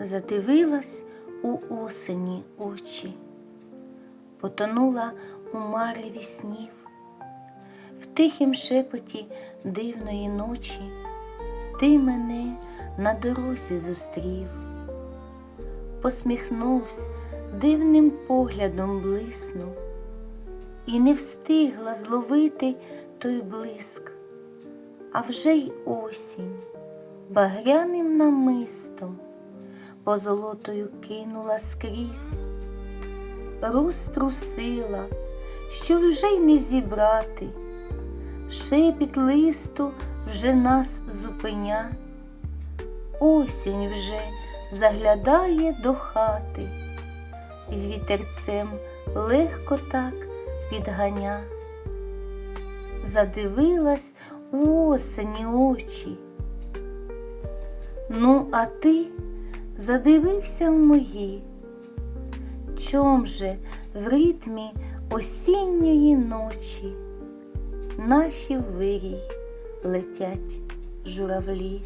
задивилась у осені очі, потонула у мареві снів, в тихім шепоті дивної ночі ти мене на дорозі зустрів, посміхнувся, дивним поглядом блиснув, і не встигла зловити той блиск, а вже й осінь багряним намистом позолотою кинула скрізь, розтрусила, що вже й не зібрати, шепіт листу вже нас зупиня, осінь вже заглядає до хати, і вітерцем легко так підганя. Задивилась у осені очі. Ну, а ти задивився в мої, чом же в ритмі осінньої ночі наші вирій летять журавлі.